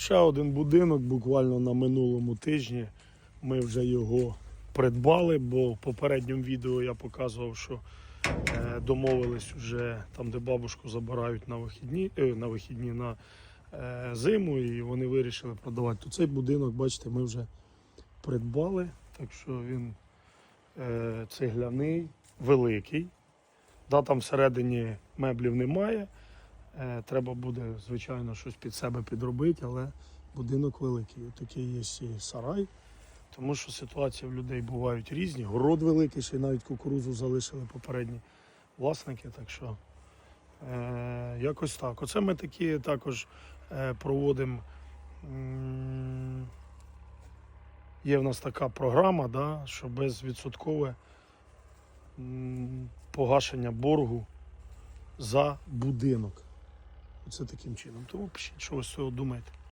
Ще один будинок буквально на минулому тижні. Ми вже його придбали, бо в попередньому відео я показував, що е, домовились вже там, де бабушку забирають на вихідні, е, на вихідні на е, зиму, і вони вирішили продавати. То цей будинок, бачите, ми вже придбали, так що він цегляний, великий. Да, там всередині меблів немає. Е, треба буде, звичайно, щось під себе підробити, але будинок великий. Такий є і сарай, тому що ситуації в людей бувають різні. Город великий, ще й навіть кукурузу залишили попередні власники. Так що е, якось так. Оце ми такі також е, проводимо. Є в нас така програма, да, що безвідсоткове погашення боргу за будинок. Оце таким чином. Тому пишіть, що ви з цього думаєте.